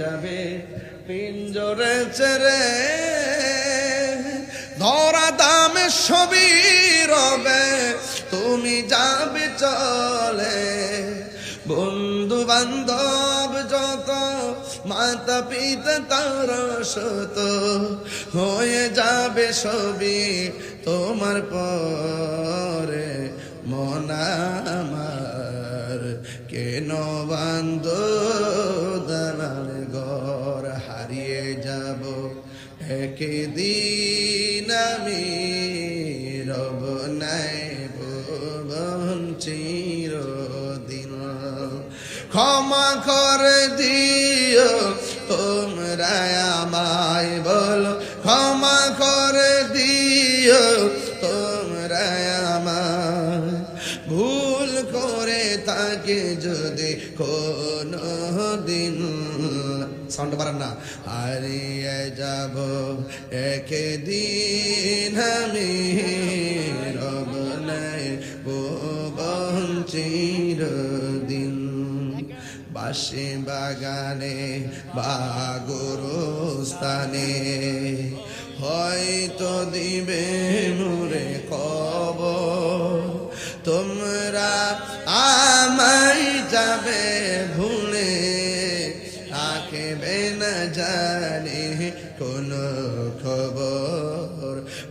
যাবে? পিঞ্জরে ছেড়ে ধরা দামে সবই রবে। তুমি যাবে চলে। বন্ধু বান্ধব যত মাতা পিতা তার শত হয়ে যাবে সবই তোমার পরে। মন আমার কেন বান্ধ একদিন আমি রব নাই ভুবন চিরদিন। ক্ষমা করে দিও তাকে যদি কোনো দিন সাউন্ড পারেন না। হারিয়ে যাব একদিন আমি রব নাই চিরদিন। বাসে বাগানে বা হয়তো দিবে মুরে কব তোমরা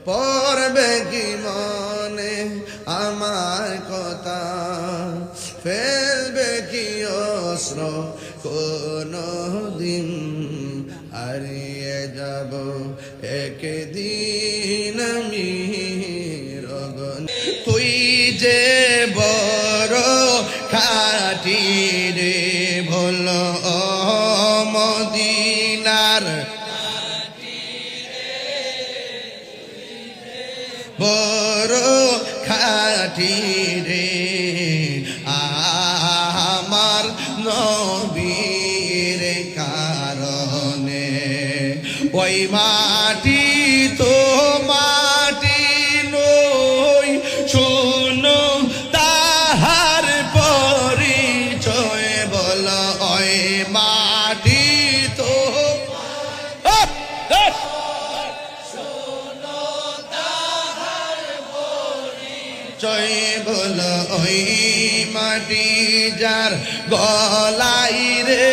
পড়বে কি মনে আমার কথা। ফেলবে কি অস্ত্র? কোন দিন হারিয়ে যাব। একদিন আমি তুই যে বড় খাটি রে ভোল মদিনার খাটি রে আমার নবীর কারণে। ওই মাটি যার গলাই রে,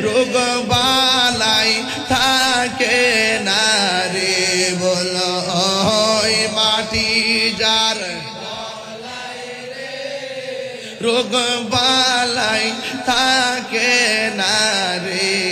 রোগ বালাই থাকে না রে বল মাটি যার রোগ বালাই থাকে না রে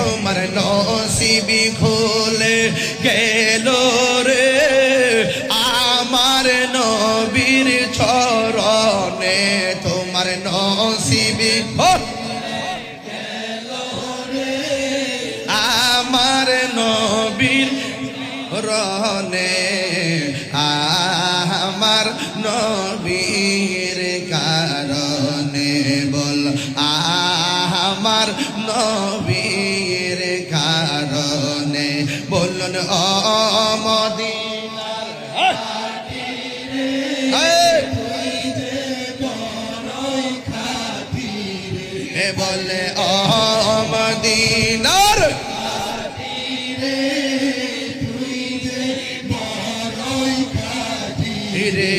তোমার নসিবি খুলে গেল রে। আমার নবীর চরণে তোমার নসিবি আমার নবীর রনে আমার নবীর অমদিনার এ বলে অমদিনার রে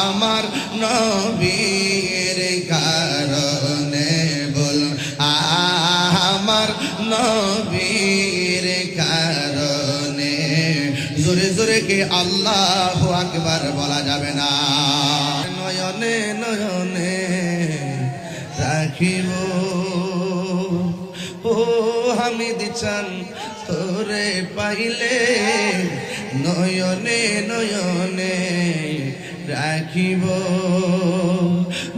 আমার নবীর কারণে বল আমার নবীর জোরে জোরে কে আল্লাহ আকবার বলা যাবে না। নয়নে নয়নে রাখিব। ও হামিদ চান তোরে পাইলে নয়নে নয়নে রাখিব।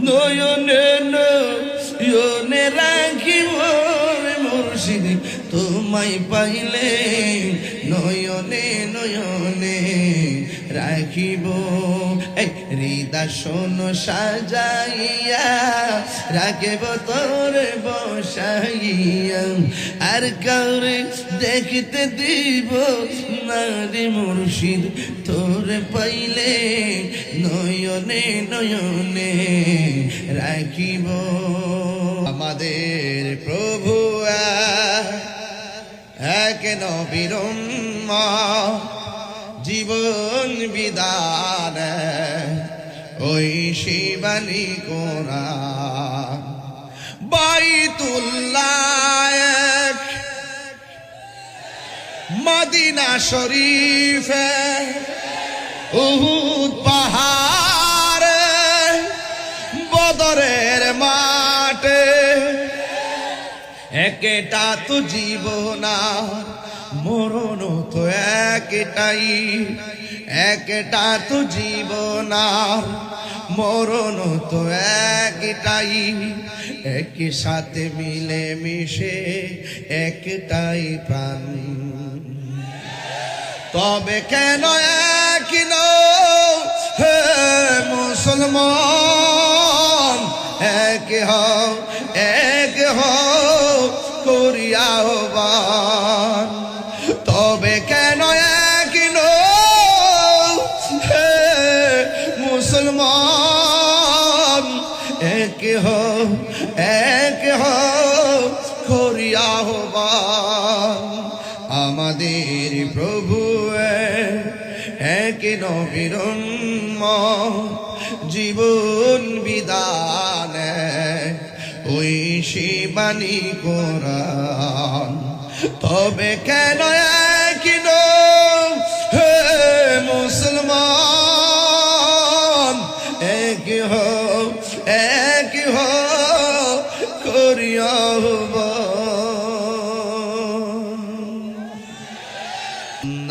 নয়নে নয়নে রাখিব মুর্শিদ, তোমায় পাইলে নয়নে নয়নে রাখিব। এই হৃদাসন সাজাইয়া রাখব তোর বসাইয়া। আর কাউরে দেখতে দিব, নারী মুর্শিদ তোর পাইলে নয়নে নয়নে রাখিব। আমাদের প্রভু এক নবীর জীবন বিদার ওই শিবানী বাইতুল্লাহ এক মদিনা শরীফে, উহুদ পাহাড়ে, বদরের মাঠে, একটা তো জীবন মরণ তো একটাই, একটা তো জীবন মরণ তো একটাই। একই সাথে মিলে মিশে একটাই প্রাণ। তবে কেন এক হে মুসলমান? এক হও এক হও। প্রভু এক নবিরম জীবন বিদান ওই শিবানী কোরআন। তবে কেন এক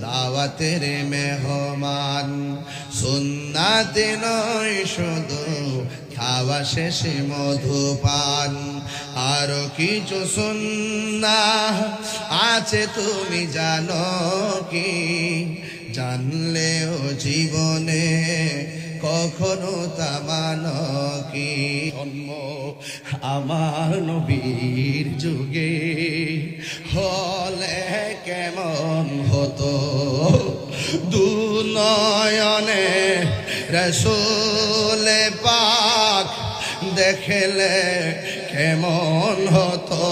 দাওয়াতের মেহমান, সুন্নাত নয়, শুধু খাওয়া শেষে মধুপান। আরও কিছু সুন্না আছে তুমি জানো কি? জানলেও জীবনে কখনো তামান কি? জন্ম আমার নবীর যুগে হলে কেমন হতো? দু নয়নে রসুলে পাক দেখলে কেমন হতো?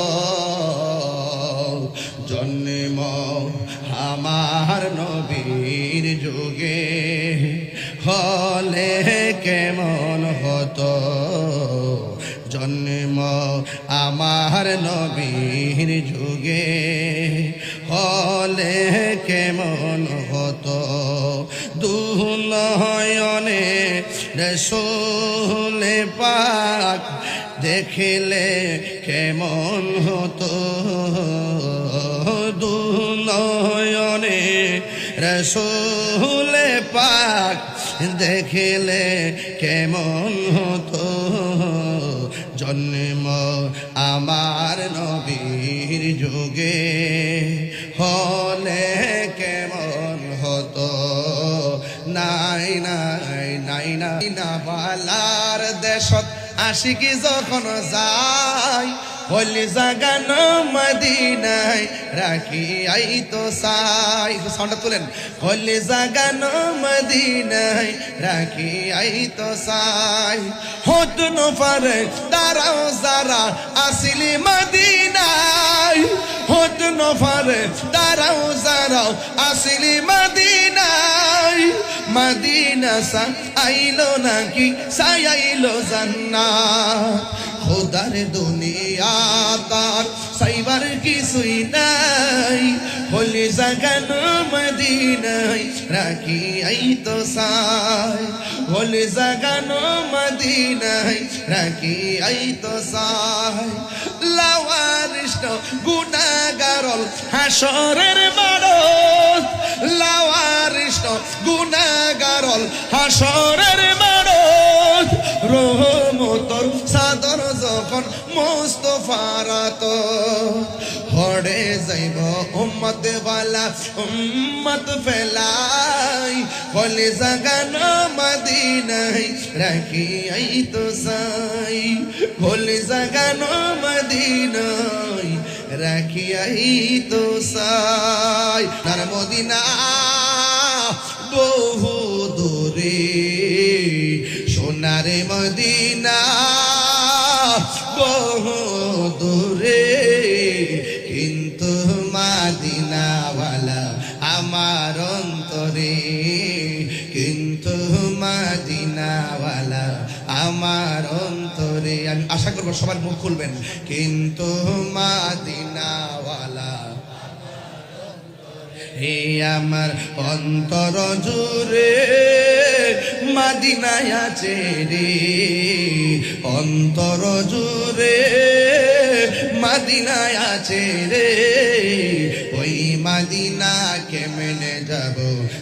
জন্ম আমার নবীর যুগে হতো জন্ম আমার নবীর যুগে হলে কেমন হতো? দুনয়নে রসোলে পাক দেখিলে কেমন হতো? দুনয়নে রসোলে পাক দেখিলে কেমন হতো জন্ম আমার নবীর যুগে হলে কেমন হতো নাই নাই নাই নাই না বালার দেশত আশিকি যখন যায় হলি জাগান মদিনায় রাখি আই তো সাই। সাউন্ডটা তুলেন। হলি জাগান মদিনায় রাখি আই তো সাই। হত নফারে দাঁড়াও যারা আসিলি মদিনায়। হত নফারে দাঁড়াও যারাও আসিলি মদিনায়। মদিনা সা আইলো নাকি সাইলো জান্নাত। খোদার দুনিয়া তার সাইবার কিছুই নাই, হলি জাগানো মদিনাই, রাখি আই তো সাই। হলি জাগানো মদিনাই, রাখি আই তো সাই। লাওয়ারিষ্ট গুনাগারল হাসরের মারত লাওয়ারিষ্ট গুনাগারল হাসরের মারত রহমতর সাদর যখন মোস্তফারাত। হড়ে যাইব উম্মত বালা, উম্মত ফেলাই। বলে জাগানো মদিনাই রাখি আই তো সাই বলে জাগানো মদিনাই রাখি আই তো সাই নার মদিনা মদিনা। বহু দূরে কিন্তু মাদিনাওয়ালা আমার অন্তরে। কিন্তু মাদিনাওয়ালা আমার অন্তরে। আমি আশা করব সবার মুখ খুলবেন। কিন্তু মাদিনাওয়ালা হে আমার অন্তর জুড়ে মাদিনায় আছে রে। অন্তর জুড়ে মাদিনায় আছে রে। ওই মাদিনা কেমনে যাব?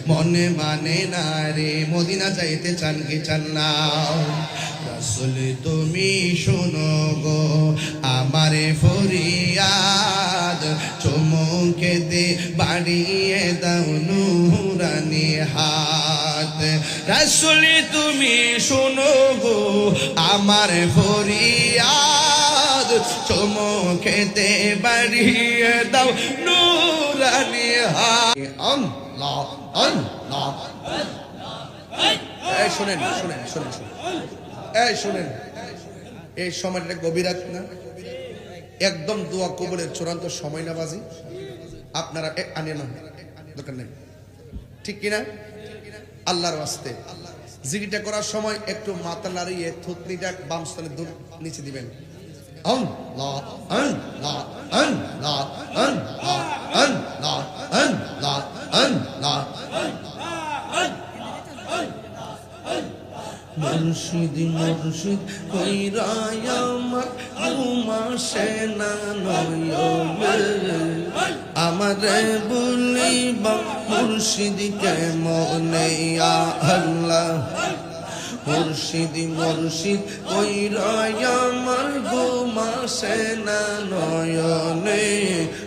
মনে মানে না রে। মদিনা যাইতে চান কি চান না? রাসুল তুমি শোনো গো, আমারে ফরিয়াদ চমকে দে বাড়িয়ে দাও নুরানি হাত। রাসুল তুমি শোনো গো, আমার ফরিয়াদ চমকে দে বাড়িয়ে দাও নুরানি হাত। আল্লাহ আল্লাহ। শুনেন শুনেন শুনেন শুনেন। এই, শুনেন। এই সময়টা গভীরাত না? একদম দোয়া কবলের চূড়ান্ত সময় না বাজি? আপনারা এ আনিয়ে দরকার নেই। ঠিক কিনা? আল্লাহর ওয়াস্তে। জিগিটা করার সময় একটু মাথা নাড়িয়ে থুতনিটা বাম স্তনে দূর নিচে দিবেন। আল্লাহ আল্লাহ আল্লাহ আল্লাহ আল্লাহ আল্লাহ আল্লাহ মুর্শিদ মুর্শিদ কইরাই আমার ঘুমাসে না নয়নে। আমারে বলিব, মুর্শিদ কে মনে আল্লাহ? মুর্শিদ মুর্শিদ কইরাই আমার ঘুমাসে না নয়নে।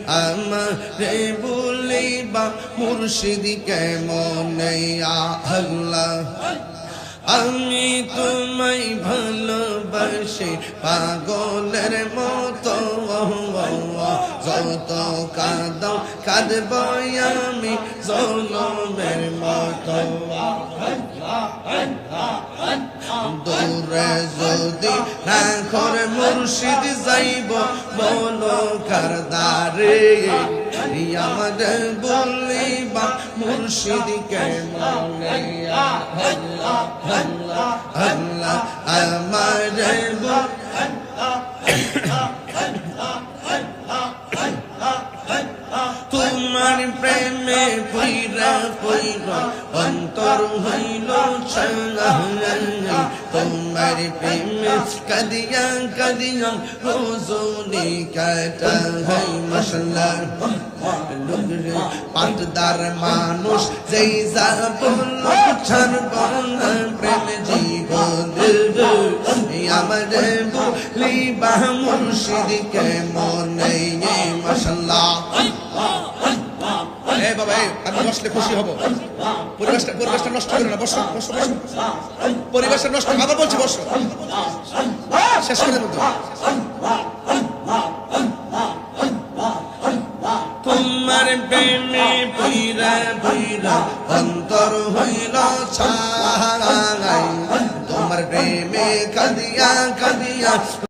আমারে বলিবা, মুর্শিদ কে মনে আল্লাহ? আমি তোমায় ভালোবাসি পাগলের মতো যত কাদ কাঁদব আমি জলমের মতো দূরে যদি রাখর মুর্শিদ যাইব বলো কারদারে আমাদের বলিবা মুর্শিদ কে মনে আল্লাহ আল্লাহ আল্লাহ আমার তোমার প্রেমে পইরা পইরা অন্তর হইল তোমার প্রেমে কাদিয়া কাদিয়া রোজনি কাটা হাই মশলা লুগরে পাটদার মানুষ যেই যা বলল ছাড়ব প্রেম জীবন আমার বলিবা মুর্শিদ কে মনে বসলে খুশি হব। পরিবেশটা পরিবেশটা নষ্ট করে না, বসো বসো বসো। পরিবেশটা নষ্ট আবার বলছি বসো। শেষ করে দেবো তোমার প্রেমে পইরা পইরা অন্তর হইল ছাড়াই। তোমার প্রেমে কাদিয়া কাদিয়া